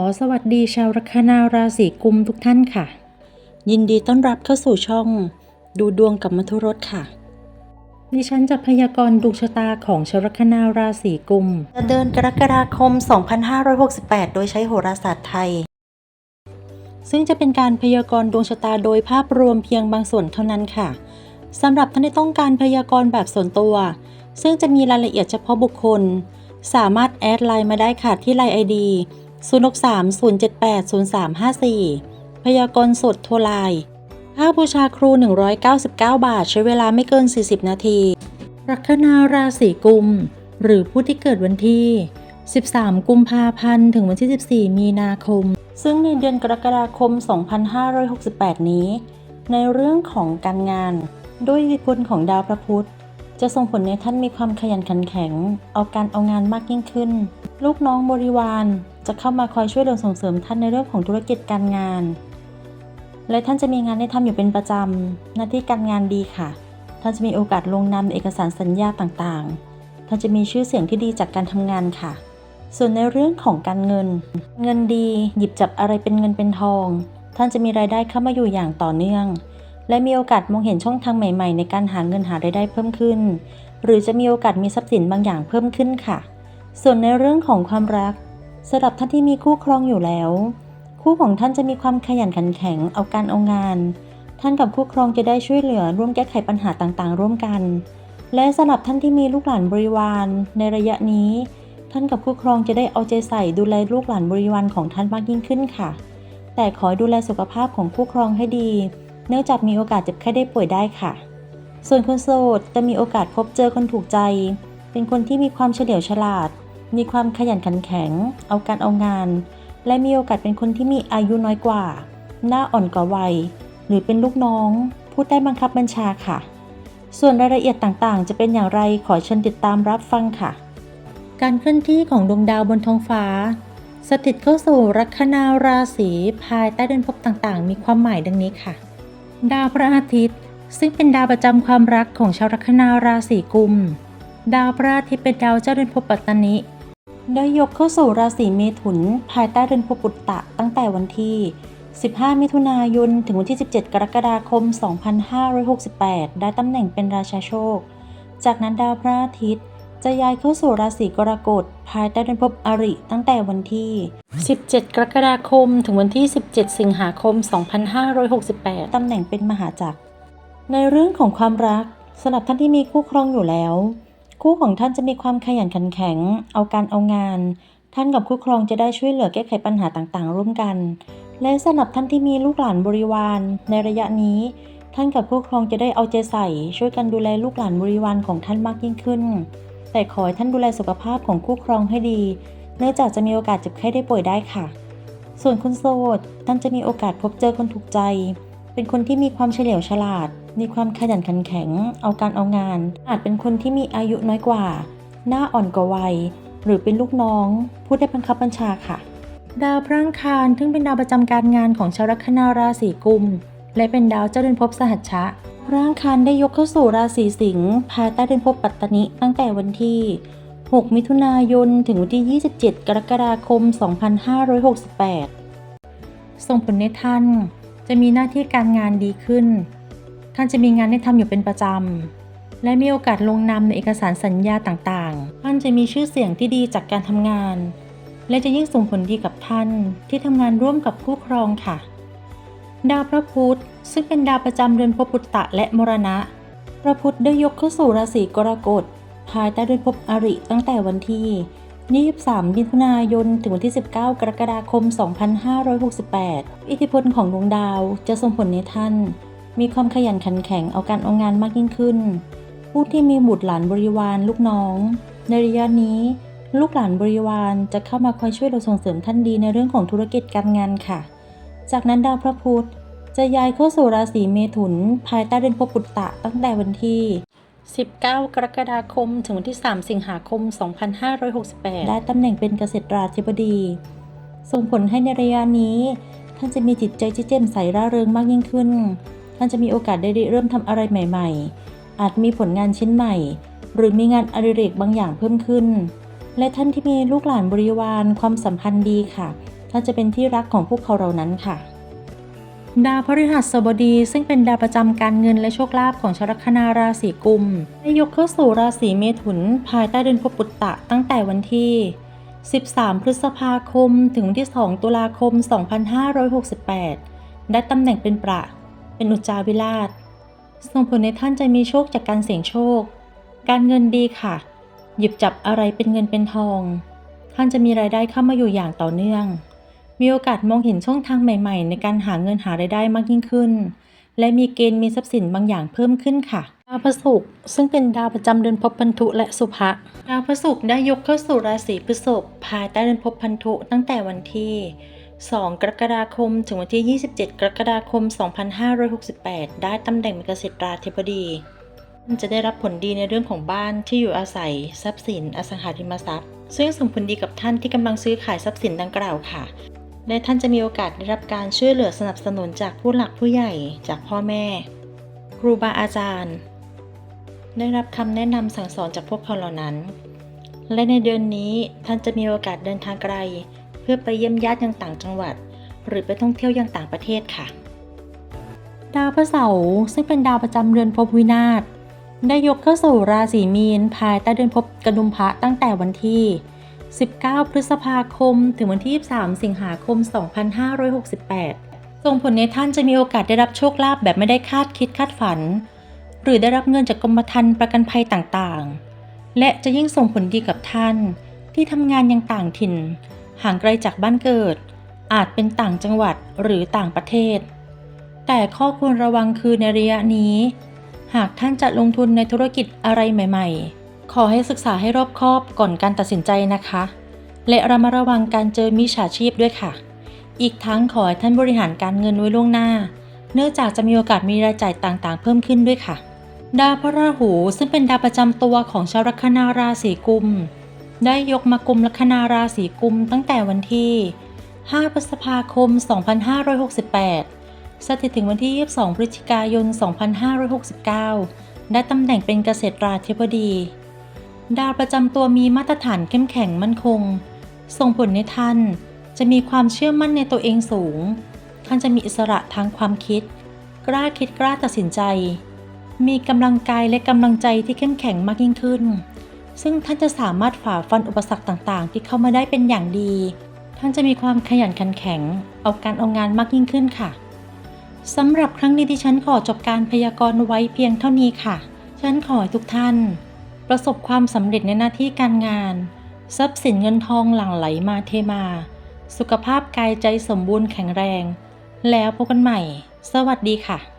อสวัสดีชาวลัคนาราศีกุมทุกท่านค่ะ ยินดีต้อนรับเข้าสู่ช่อง ดูดวงกับมัทุรสค่ะ ดิฉันจะพยากรณ์ดวงชะตาของชาวลัคนาราศีกุม จะเดินกรกฎาคม 2568 โดยใช้โหราศาสตร์ไทย ซึ่งจะเป็นการพยากรณ์ดวงชะตาโดยภาพรวมเพียงบางส่วนเท่านั้นค่ะสำหรับท่านที่ต้องการพยากรณ์แบบส่วนตัว ซึ่งจะมีรายละเอียดเฉพาะบุคคล สามารถแอดไลน์มาได้ค่ะที่ไลน์ ID 0630780354 พยากรณ์สดโทรไลน์ค่าบูชาครู 199 บาท ใช้เวลาไม่เกิน 40 นาที ลัคนาราศีกุม หรือผู้ที่เกิดวันที่ 13 กุมภาพันธ์ ถึงวันที่ 14 มีนาคม ซึ่งในเดือนกรกฎาคม 2568 นี้ ในเรื่องของการงาน ด้วยอิทธิพลของดาวพระพุธ จะส่งผลในท่านมีความขยันขันแข็ง เอาการเอางานมากยิ่งขึ้น ลูกน้องบริวาร จะเข้ามาคอยช่วยเหลือส่งเสริมท่านในเรื่องของธุรกิจการงาน และท่านจะมีงานให้ทำอยู่เป็นประจำหน้าที่การงานดีค่ะ ท่านจะมีโอกาสลงนามเอกสารสัญญาต่างๆ ท่านจะมีชื่อเสียงที่ดีจากการทำงานค่ะ ส่วนในเรื่องของการเงิน เงินดีหยิบจับอะไรเป็นเงินเป็นทอง ท่านจะมีรายได้เข้ามาอยู่อย่างต่อเนื่อง และมีโอกาสมองเห็นช่องทางใหม่ ๆ ในการหาเงินหารายได้เพิ่มขึ้น หรือจะมีโอกาสมีทรัพย์สินบางอย่างเพิ่มขึ้นค่ะ ส่วนในเรื่องของความรัก สำหรับท่านที่มีคู่ครองอยู่แล้ว คู่ของท่านจะมีความขยันขันแข็งเอาการเอางาน ท่านกับคู่ครองจะได้ช่วยเหลือร่วมแก้ไขปัญหาต่างๆ ร่วมกัน และสำหรับท่านที่มีลูกหลานบริวาร ในระยะนี้ ท่านกับคู่ครองจะได้เอาใจใส่ดูแลลูกหลานบริวารของท่านมากยิ่งขึ้นค่ะ แต่ขอดูแลสุขภาพของคู่ครองให้ดี เนื่องจากมีโอกาสเจ็บไข้ได้ป่วยได้ค่ะ ส่วนคนโสดจะมีโอกาสพบเจอคนถูกใจ เป็นคนที่มีความเฉลียวฉลาด มีความขยันขันแข็ง เอาการเอางาน และมีโอกาสเป็นคนที่มีอายุน้อยกว่า หน้าอ่อนกว่าวัย หรือเป็นลูกน้องพูดได้บังคับบัญชาค่ะ ส่วนรายละเอียดต่างๆ จะเป็นอย่างไรขอเชิญติดตามรับฟังค่ะ การเคลื่อนที่ของดวงดาวบนท้องฟ้า สถิตเข้าสู่ลัคนาราศีภายใต้เดินภพต่างๆ มีความหมายดังนี้ค่ะ ดาวพระอาทิตย์ ซึ่งเป็นดาวประจำความรักของชาวลัคนาราศีกุมดาวพระอาทิตย์เป็นดาวเจ้าเรือนภพปัตตานิ ได้ยกเข้าสู่ราศีเมถุน ภายใต้เรือนภพปุตตะตั้งแต่วันที่ 15 มิถุนายน ถึงวันที่ 17 กรกฎาคม 2568 ได้ตำแหน่งเป็นราชาโชค จากนั้นดาวพระอาทิตย์จะย้ายเข้าสู่ราศีกรกฎภายใต้เรือนภพอริตั้งแต่วันที่ 17 กรกฎาคม ถึงวันที่ 17 สิงหาคม 2568 ตำแหน่งเป็นมหาจักร ในเรื่องของความรักสำหรับท่านที่มีคู่ครองอยู่แล้ว คู่ของท่านจะมีความขยันขันแข็ง เอาการเอางาน ท่านกับคู่ครองจะได้ช่วยเหลือแก้ไขปัญหาต่างๆ ร่วมกัน และสำหรับท่านที่มีลูกหลานบริวาร ในระยะนี้ ท่านกับคู่ครองจะได้เอาใจใส่ ช่วยกันดูแลลูกหลานบริวารของท่านมากยิ่งขึ้น แต่ขอให้ท่านดูแลสุขภาพของคู่ครองให้ดี เนื่องจากจะมีโอกาสเจ็บไข้ได้ป่วยได้ค่ะ ส่วนคนโสดท่านจะมีโอกาสพบเจอคนถูกใจ เป็นคนที่มีความเฉลียวฉลาด มีความขยันขันแข็ง เอาการเอางาน อาจเป็นคนที่มีอายุน้อยกว่า หน้าอ่อนกว่าวัย หรือเป็นลูกน้องพูดได้บังคับบัญชาค่ะ ดาวพระอังคารซึ่งเป็นดาวประจำการงานของชาวลัคนาราศีกุม และเป็นดาวเจ้าเรือนภพสหัชชะพระอังคารได้ยกเข้าสู่ราศีสิงห์ภายใต้เรือนภพปัตตนิตั้งแต่วันที่ 6 มิถุนายน ถึงวันที่ 27 กรกฎาคม 2568 ส่งผลในท่าน จะมีหน้าที่การงานดีขึ้น ท่านจะมีงานให้ทำอยู่เป็นประจำ และมีโอกาสลงนามในเอกสารสัญญาต่างๆ ท่านจะมีชื่อเสียงที่ดีจากการทำงาน และจะยิ่งส่งผลดีกับท่านที่ทำงานร่วมกับคู่ครองค่ะ ดาวพระพุธซึ่งเป็นดาวประจำเรือนภพปุตตะและมรณะ พระพุธได้ยกเข้าสู่ราศีกรกฎภายใต้เรือนภพอริตั้งแต่วันที่ 23มิถุนายน ถึงวันที่ 19 กรกฎาคม 2568 อิทธิพลของดวงดาวจะส่งผลในท่าน มีความขยันขันแข็งเอาการเอางานมากยิ่งขึ้น ผู้ที่มีบุตรหลานบริวารลูกน้อง ในระยะนี้ ลูกหลานบริวารจะเข้ามาคอยช่วยเราส่งเสริมท่านดีในเรื่องของธุรกิจการงานค่ะ จากนั้นดาวพระพุธจะย้ายเข้าสู่ราศีเมถุน ภายใต้เรือนภพปุตตะตั้งแต่วันที่ 19 กรกฎาคม ถึงวันที่ 3 สิงหาคม 2568 ได้ตำแหน่งเป็นเกษตราธิบดี ส่งผลให้ในระยะนี้ ท่านจะมีจิตใจที่แจ่มใสร่าเริงมากยิ่งขึ้น ท่านจะมีโอกาสได้เริ่มทำอะไรใหม่ ๆ อาจมีผลงานชิ้นใหม่ หรือมีงานอดิเรกบางอย่างเพิ่มขึ้น และท่านที่มีลูกหลานบริวารความสัมพันธ์ดีค่ะ ท่านจะเป็นที่รักของพวกเขาเหล่านั้นค่ะ ดาวพฤหัสบดี ซึ่งเป็นดาวประจำการเงินและโชคลาภของชาวลัคนาราศีกุมได้ยกเข้าสู่ราศีเมถุน ภายใต้เดือนพบปุตตะตั้งแต่วันที่ 13 พฤษภาคม ถึงวันที่ 2 ตุลาคม 2568 ได้ตำแหน่งเป็นประ เป็นอุจจาวิราช ส่งผลในท่านจะมีโชคจากการเสี่ยงโชค การเงินดีค่ะ หยิบจับอะไรเป็นเงินเป็นทอง ท่านจะมีรายได้เข้ามาอยู่อย่างต่อเนื่อง มีโอกาสมองเห็นช่องทางใหม่ๆ ในการหาเงินหารายได้มากยิ่งขึ้น และมีเกณฑ์มีทรัพย์สินบางอย่างเพิ่มขึ้นค่ะ ดาวพฤหัสซึ่งเป็นดาวประจำเดือนภพพันธุและสุภะ ดาวพฤหัสได้ยกเข้าสู่ราศีพฤษภภายใต้เดือนภพพันธุตั้งแต่วันที่ 2 กรกฎาคม ถึงวันที่ 27 กรกฎาคม 2568 ได้ตำแหน่งเป็นเกษตราธิบดีท่านจะได้รับผลดีในเรื่องของบ้านที่อยู่อาศัย ทรัพย์สิน อสังหาริมทรัพย์ ซึ่งส่งผลดีกับท่านที่กำลังซื้อขายทรัพย์สินดังกล่าวค่ะ และท่านจะมีโอกาสได้รับการช่วยเหลือสนับสนุนจากผู้หลักผู้ใหญ่จากพ่อแม่ ครูบาอาจารย์ ได้รับคำแนะนำสั่งสอนจากพวกเขาเหล่านั้น และในเดือนนี้ท่านจะมีโอกาสเดินทางไกล เพื่อไปเยี่ยมญาติยังต่างจังหวัด หรือไปท่องเที่ยวยังต่างประเทศค่ะ ดาวพระเสาร์ซึ่งเป็นดาวประจำเรือนภพวินาศได้ยกเข้าสู่ราศีมีนภายใต้เดือนภพกระดุมพระตั้งแต่วันที่ 19 พฤษภาคม ถึงวันที่ 23 สิงหาคม 2568 ส่งผลในท่านจะมีโอกาสได้รับโชคลาภแบบไม่ได้คาดคิดคาดฝัน หรือได้รับเงินจากกรมธรรม์ประกันภัยต่างๆ และจะยิ่งส่งผลดีกับท่าน ที่ทำงานยังต่างถิ่น ห่างไกลจากบ้านเกิด อาจเป็นต่างจังหวัดหรือต่างประเทศ แต่ข้อควรระวังคือในระยะนี้ หากท่านจะลงทุนในธุรกิจอะไรใหม่ ๆ ขอให้ศึกษาให้รอบคอบก่อนการตัดสินใจนะคะ และระมัดระวังการเจอมิจฉาชีพด้วยค่ะ อีกทั้งขอให้ท่านบริหารการเงินไว้ล่วงหน้า เนื่องจากจะมีโอกาสมีรายจ่ายต่างๆ เพิ่มขึ้นด้วยค่ะ ดาวพระราหูซึ่งเป็นดาวประจำตัวของชาวลัคนาราศีกุม ได้ยกมากุมลัคนาราศีกุมตั้งแต่วันที่ 5 พฤษภาคม 2568 สถิตถึงวันที่ 22 พฤศจิกายน 2569 ได้ตำแหน่งเป็นเกษตราธิบดี ดาวประจำตัวมีมาตรฐานเข้มแข็งมั่นคง ส่งผลในท่านจะมีความเชื่อมั่นในตัวเองสูง ท่านจะมีอิสระทางความคิด กล้าคิดกล้าตัดสินใจ มีกำลังกายและกำลังใจที่เข้มแข็งมากยิ่งขึ้น ซึ่งท่านจะสามารถฝ่าฟันอุปสรรคต่างๆ ที่เข้ามาได้เป็นอย่างดี ท่านจะมีความขยันขันแข็ง เอาการเอางานมากยิ่งขึ้นค่ะสำหรับครั้งนี้ที่ฉันขอจบการพยากรณ์ไว้เพียงเท่านี้ค่ะ ฉันขอให้ทุกท่าน ประสบความสำเร็จในหน้าที่การงาน ทรัพย์สินเงินทองหลั่งไหลมาเทมา สุขภาพกายใจสมบูรณ์แข็งแรง แล้วพบกันใหม่ สวัสดีค่ะ